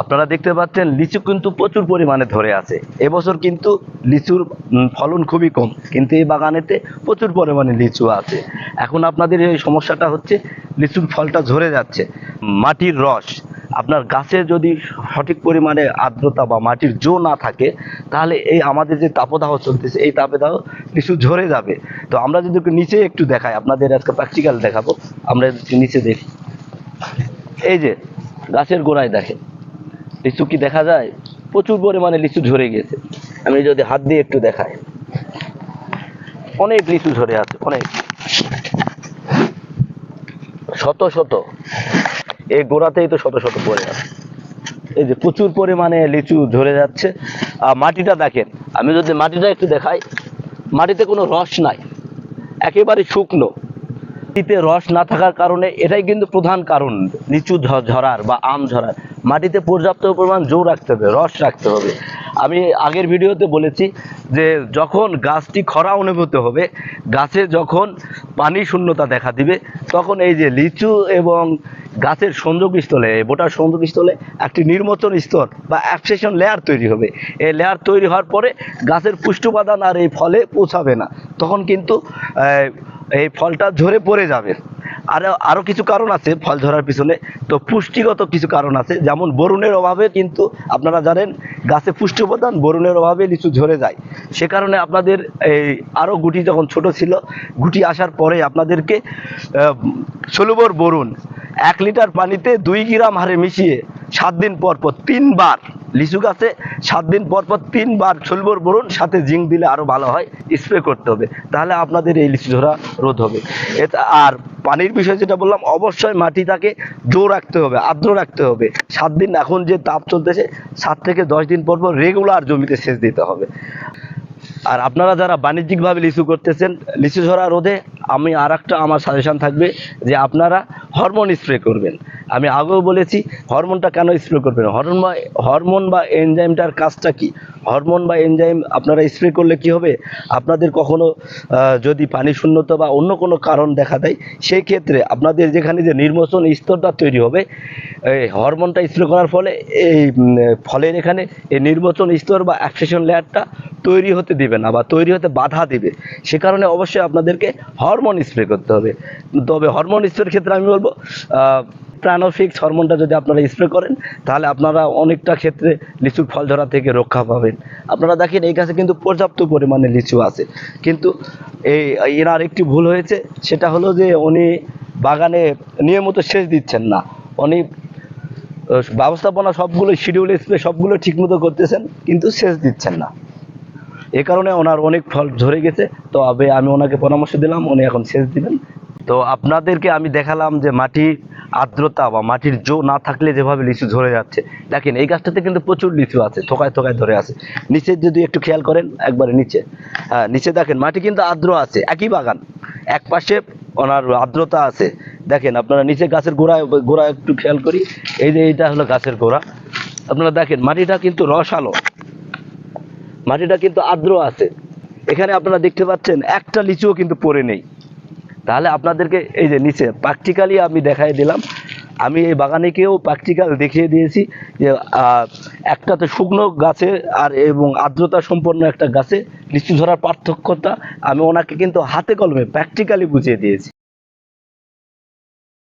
আপনারা দেখতে পাচ্ছেন লিচু কিন্তু প্রচুর পরিমাণে ধরে আছে। এবছর কিন্তু লিচুর ফলন খুবই কম, কিন্তু এই বাগানেতে প্রচুর পরিমাণে লিচু আছে। এখন আপনাদের এই সমস্যাটা হচ্ছে লিচুর ফলটা ঝরে যাচ্ছে। মাটির রস, আপনার গাছে যদি সঠিক পরিমাণে আর্দ্রতা বা মাটির জো না থাকে, তাহলে এই আমাদের যে তাপদাহ চলতেছে, এই তাপদাহ লিচু ঝরে যাবে। তো আমরা যদি নিচে একটু দেখাই, আপনাদের আজকে প্র্যাকটিক্যাল দেখাবো। আমরা নিচে দেখি। এই যে, গাছের গোড়ায় দেখেন। লিচু কি দেখা যায়? প্রচুর পরিমাণে লিচু ঝরে গেছে। আমি যদি হাত দিয়ে একটু দেখাই। অনেক লিচু ঝরে আছে, অনেক। শত শত। এই গোড়াতেই তো শত শত পড়ে আছে। এই যে প্রচুর পরিমাণে লিচু ঝরে যাচ্ছে। আর মাটিটা দেখেন, আমি যদি মাটিটা একটু দেখাই, মাটিতে কোনো রস নাই। একেবারে শুকনো। মাটিতে রস না থাকার কারণে এটাই কিন্তু প্রধান কারণ, লিচু ঝরার বা আম ঝরার। মাটিতে পর্যাপ্ত পরিমাণ জোর রাখতে হবে, রস রাখতে হবে। আমি আগের ভিডিওতে বলেছি যে যখন গাছটি খরা অনুভূত হবে, গাছে যখন পানি শূন্যতা দেখা দিবে, তখন এই যে লিচু এবং গাছের সংযোগ স্থলে বোটার সংযোগস্থলে একটি নির্মোচন স্তর বা অ্যাবসেশন লেয়ার তৈরি হবে। এই লেয়ার তৈরি হওয়ার পরে গাছের পুষ্টিপাদান আর এই ফলে পৌঁছাবে না। তখন কিন্তু এই ফলটা ঝরে পড়ে যাবে। আর আরও কিছু কারণ আছে ফল ঝরার পিছনে। তো পুষ্টিগত কিছু কারণ আছে, যেমন বরুণের অভাবে কিন্তু আপনারা জানেন, গাছে পুষ্টি উপাদান, বরুণের অভাবে লিচু ঝরে যায়। সে কারণে আপনাদের এই আরও গুটি যখন ছোট ছিল, গুটি আসার পরে আপনাদেরকে সলুবর বরুণ। এক লিটার পানিতে দুই গ্রাম হারে মিশিয়ে সাত দিন পর পর তিনবার, লিচু গাছে সাত দিন পর পর তিনবার ষোলবর বরুণ সাথে জিঙ্ক দিলে আরও ভালো হয়, স্প্রে করতে হবে। তাহলে আপনাদের এই লিচু ঝরা রোধ হবে। এটা আর পানির বিষয় যেটা বললাম, অবশ্যই মাটিটাকে জো রাখতে হবে, আর্দ্র রাখতে হবে। সাত দিন এখন যে তাপ চলতেছে, সাত থেকে দশ দিন পর পর রেগুলার জমিতে সেচ দিতে হবে। আর আপনারা যারা বাণিজ্যিকভাবে লিচু করতেছেন, লিচু ঝরা রোধে আমি আর একটা আমার সাজেশান থাকবে যে আপনারা হরমোন স্প্রে করবেন। আমি আগেও বলেছি, হরমোনটা কেন স্প্রে করবেন হরমোন বা হরমোন বা এনজাইমটার কাজটা কি? হরমোন বা এনজাইম আপনারা স্প্রে করলে কি হবে? আপনাদের কখনো যদি পানি শূন্যতা বা অন্য কোনো কারণ দেখা দেয় সেই ক্ষেত্রে আপনাদের যেখানে যে নির্মোচন স্তরটা তৈরি হবে, এই হরমোনটা স্প্রে করার ফলে এই ফলের এখানে এই নির্মোচন স্তর বা অ্যাকসেশন লেয়ারটা তৈরি হতে দিবে না বা তৈরি হতে বাধা দিবে। সে কারণে অবশ্যই আপনাদেরকে হরমোন স্প্রে করতে হবে। তবে হরমোন স্প্রের ক্ষেত্রে আমি বলব প্রাণোফিক্স হরমোনটা যদি আপনারা স্প্রে করেন, তাহলে আপনারা অনেকটা ক্ষেত্রে লিচুর ফল ধরা থেকে রক্ষা পাবেন। আপনারা দেখেন, এই গাছে কিন্তু পর্যাপ্ত পরিমাণে লিচু আছে। কিন্তু এই এনার একটি ভুল হয়েছে, সেটা হলো যে উনি বাগানে নিয়মিত সেচ দিচ্ছেন না। উনি ব্যবস্থাপনা সবগুলো শিডিউল স্প্রে সবগুলো ঠিকমতো করতেছেন, কিন্তু সেচ দিচ্ছেন না। এ কারণে ওনার অনেক ফল ঝরে গেছে। তো আমি ওনাকে পরামর্শ দিলাম, উনি এখন সেচ দিবেন। তো আপনাদেরকে আমি দেখালাম যে মাটির আর্দ্রতা বা মাটির জো না থাকলে যেভাবে লিচু ঝরে যাচ্ছে, দেখেন এই গাছটাতে কিন্তু প্রচুর লিচু আছে, থোকায় থোকায় ধরে আছে। নিচে যদি একটু খেয়াল করেন, একবারে নিচে হ্যাঁ নিচে দেখেন মাটি কিন্তু আর্দ্র আছে, একই বাগান। এক পাশে ওনার আর্দ্রতা আছে, দেখেন আপনারা নিচে গাছের গোড়ায় গোড়া একটু খেয়াল করি, এই যে এইটা হলো গাছের গোড়া। আপনারা দেখেন মাটিটা কিন্তু রসালো, মাটিটা কিন্তু আর্দ্র আছে। এখানে আপনারা দেখতে পাচ্ছেন একটা লিচুও কিন্তু পড়ে নেই। তাহলে আপনাদেরকে এই যে নিচে প্র্যাকটিক্যালি আমি দেখাই দিলাম। আমি এই বাগানেকেও প্র্যাকটিক্যাল দেখিয়ে দিয়েছি যে একটা তো শুকনো গাছে আর এবং আর্দ্রতা সম্পন্ন একটা গাছে লিচু ধরার পার্থক্যতা আমি ওনাকে কিন্তু হাতে কলমে প্র্যাকটিক্যালি বুঝিয়ে দিয়েছি।